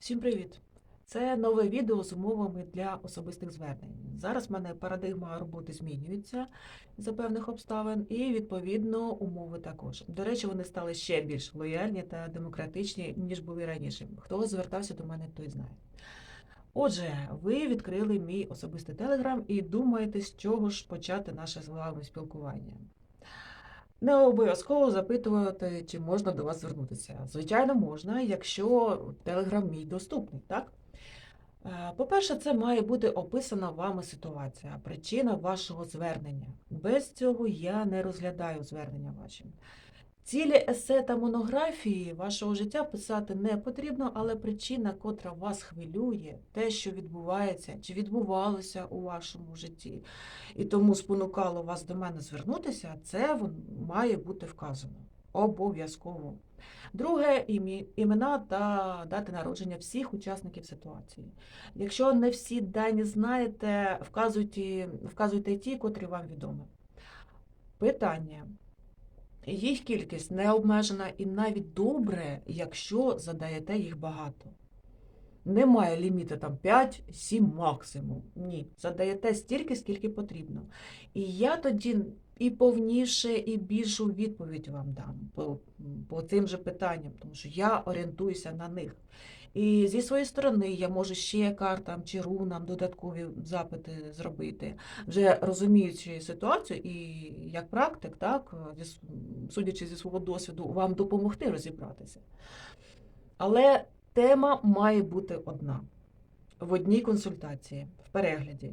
Всім привіт! Це нове відео з умовами для особистих звернень. Зараз в мене парадигма роботи змінюється за певних обставин, і відповідно умови також. До речі, вони стали ще більш лояльні та демократичні, ніж були раніше. Хто звертався до мене, той знає. Отже, ви відкрили мій особистий телеграм і думаєте, з чого ж почати наше з вами спілкування. Не обов'язково запитувати, чи можна до вас звернутися. Звичайно, можна, якщо телеграм мій доступний, так? Е, По-перше, це має бути описана вами ситуація, причина вашого звернення. Без цього я не розглядаю звернення ваші. Цілі есе та монографії вашого життя писати не потрібно, але причина, котра вас хвилює, те, що відбувається чи відбувалося у вашому житті, і тому спонукало вас до мене звернутися, це має бути вказано. Обов'язково. Друге імена та дати народження всіх учасників ситуації. Якщо не всі дані знаєте, вказуйте, вказуйте ті, котрі вам відомі. Питання. Їх кількість не обмежена і навіть добре, якщо задаєте їх багато. Немає ліміту там 5-7 максимум. Ні, задаєте стільки, скільки потрібно. І я тоді і повніше, і більшу відповідь вам дам по, по цим же питанням, тому що я орієнтуюся на них. І зі своєї сторони я можу ще картам чи рунам додаткові запити зробити, вже розуміючи ситуацію і як практик, так, судячи зі свого досвіду, вам допомогти розібратися. Але тема має бути одна в одній консультації, в перегляді.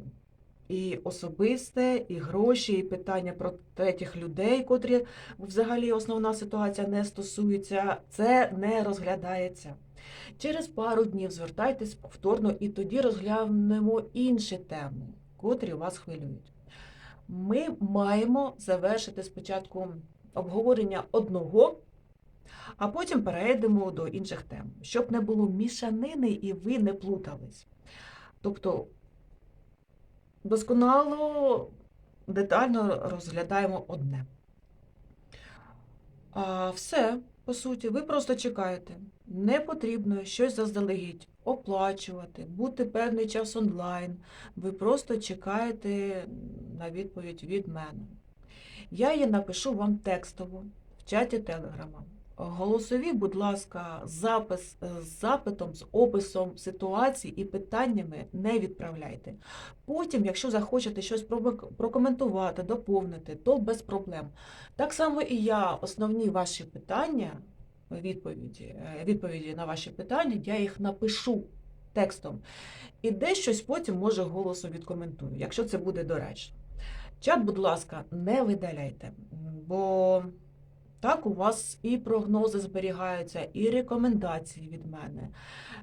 І особисте, і гроші, і питання про третіх людей, котрі взагалі основна ситуація не стосується, це не розглядається. Через пару днів звертайтесь повторно, і тоді розглянемо інші теми, котрі вас хвилюють. Ми маємо завершити спочатку обговорення одного, а потім перейдемо до інших тем, щоб не було мішанини і ви не плутались. Тобто досконало, детально розглядаємо одне. А все, по суті, ви просто чекаєте. Не потрібно щось заздалегідь оплачувати, бути певний час онлайн. Ви просто чекаєте на відповідь від мене. Я її напишу вам текстово в чаті Телеграма. Голосові, будь ласка, запис е, з запитом, з описом ситуації і питаннями не відправляйте. Потім, якщо захочете щось прокоментувати, доповнити, то без проблем. Так само і я основні ваші питання, відповіді, е, відповіді на ваші питання, я їх напишу текстом. І десь щось потім, може, голосом відкоментую, якщо це буде доречно. Чат, будь ласка, не видаляйте, бо так у вас і прогнози зберігаються, і рекомендації від мене.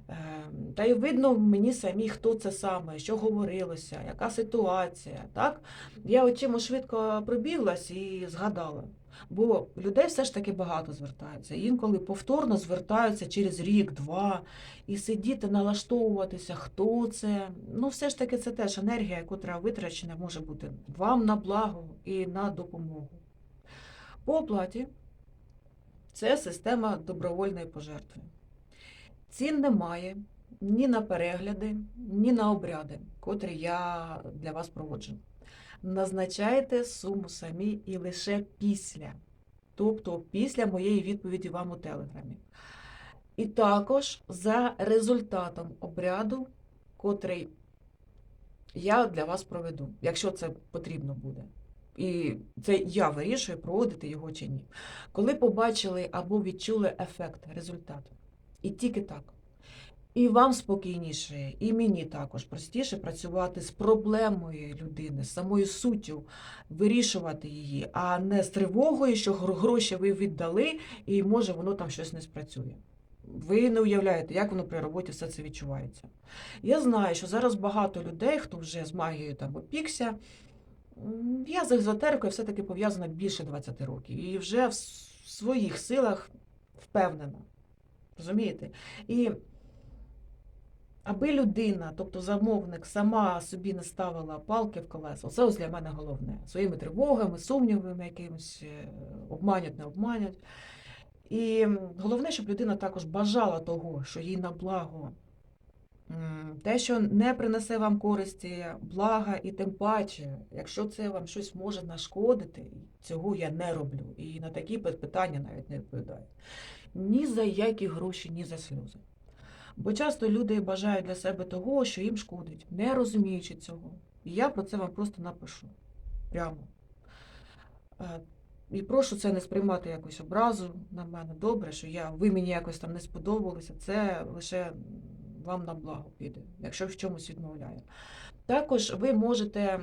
Ем, Та й видно мені самі, хто це саме, що говорилося, яка ситуація. Так? Я очима швидко пробіглась і згадала. Бо людей все ж таки багато звертаються. Інколи повторно звертаються через рік-два, і сидіти, налаштовуватися, хто це. Ну, все ж таки, це теж енергія, яка витрачена може бути вам на благо і на допомогу. По оплаті це система добровольної пожертви. Цін немає ні на перегляди, ні на обряди, котрі я для вас проводжу. Назначайте суму самі і лише після, тобто після моєї відповіді вам у телеграмі. І також за результатом обряду, котрий я для вас проведу, якщо це потрібно буде. І це я вирішую, проводити його чи ні. Коли побачили або відчули ефект, результат. І тільки так. І вам спокійніше, і мені також простіше працювати з проблемою людини, з самою суттю, вирішувати її, а не з тривогою, що гро- гроші ви віддали, і може воно там щось не спрацює. Ви не уявляєте, як воно при роботі все це відчувається. Я знаю, що зараз багато людей, хто вже з магією там опікся, я з езотерикою все-таки пов'язана більше 20 років і вже в своїх силах впевнена. Розумієте? І аби людина, тобто замовник, сама собі не ставила палки в колеса, це ось для мене головне. Своїми тривогами, сумнівами якимось, е, обманять, не обманять. І головне, щоб людина також бажала того, що їй на благо Те, що не принесе вам користі, блага, і тим паче, якщо це вам щось може нашкодити, цього я не роблю. І на такі питання навіть не відповідаю. Ні за які гроші, ні за сльози. Бо часто люди бажають для себе того, що їм шкодить, не розуміючи цього. І я про це вам просто напишу. Прямо. Е, І прошу це не сприймати якось образу на мене. Добре, що я, ви мені якось там не сподобалися. Це лише вам на благо піде, якщо в чомусь відмовляю. Також ви можете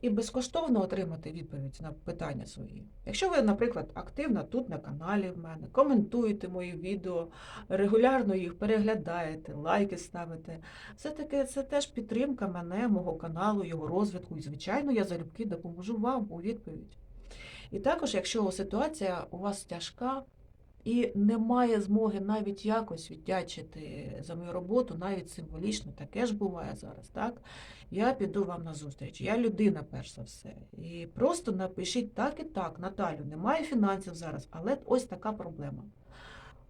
і безкоштовно отримати відповідь на питання свої. Якщо ви, наприклад, активна тут на каналі в мене, коментуєте мої відео, регулярно їх переглядаєте, лайки ставите, все-таки це теж підтримка мене, мого каналу, його розвитку. І, звичайно, я залюбки допоможу вам у відповідь. І також, якщо ситуація у вас тяжка і немає змоги навіть якось віддячити за мою роботу, навіть символічно, таке ж буває зараз, так? Я піду вам на зустріч. Я людина, перш за все. І просто напишіть так і так, Наталю, немає фінансів зараз, але ось така проблема.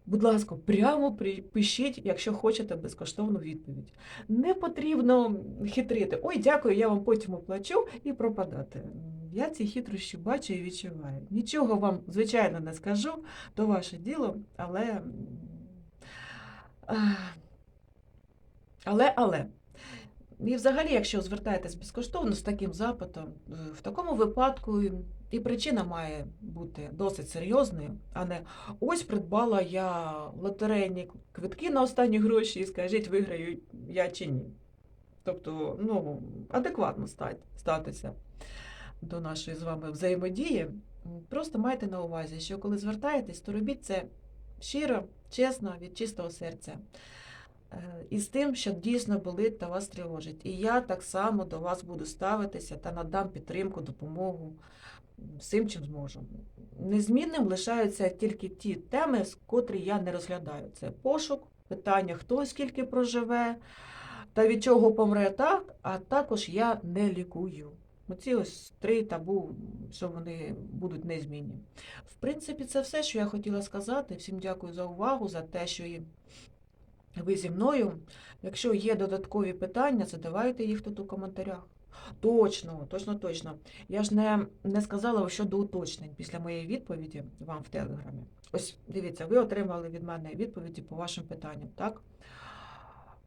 Будь ласка, прямо пишіть, якщо хочете безкоштовну відповідь. Не потрібно хитрити. Ой, дякую, я вам потім оплачу і пропадати. Я ці хитрощі бачу і відчуваю. Нічого вам, звичайно, не скажу, то ваше діло, але. Але, але. І взагалі, якщо звертаєтесь безкоштовно з таким запитом, е, в такому випадку і причина має бути досить серйозною, а не ось придбала я лотерейні квитки на останні гроші і скажіть, виграю я чи ні. Тобто, ну, адекватно статися до нашої з вами взаємодії. Просто майте на увазі, що коли звертаєтесь, то робіть це щиро, чесно, від чистого серця. Е, І з тим, що дійсно болить та вас тривожить. І я так само до вас буду ставитися та надам підтримку, допомогу всім, чим зможу. Незмінним лишаються тільки ті теми, з котрі я не розглядаю. Це пошук, питання, хто скільки проживе та від чого помре так, а також я не лікую. Оці ось три табу, що вони будуть незмінні. В принципі, це все, що я хотіла сказати. Всім дякую за увагу, за те, що ви зі мною. Якщо є додаткові питання, задавайте їх тут у коментарях. Точно, точно, точно. Я ж не, не сказала щодо уточнень після моєї відповіді вам в Телеграмі. Ось дивіться, ви отримали від мене відповіді по вашим питанням, так?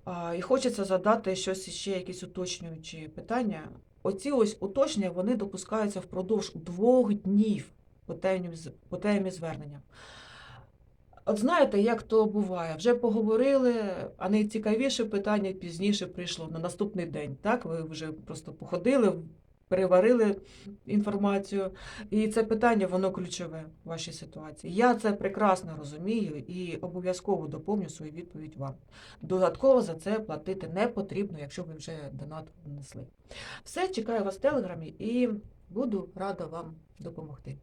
А, і хочеться задати щось ще, якісь уточнюючі питання. Оці ось уточнення вони допускаються впродовж двох днів по темі, по темі звернення. От знаєте, як то буває, вже поговорили, а найцікавіше питання пізніше прийшло на наступний день. Так, ви вже просто походили, переварили інформацію, і це питання воно ключове в вашій ситуації. Я це прекрасно розумію і обов'язково доповню свою відповідь вам. Додатково за це платити не потрібно, якщо ви вже донат внесли. Все, чекаю вас в телеграмі і буду рада вам допомогти.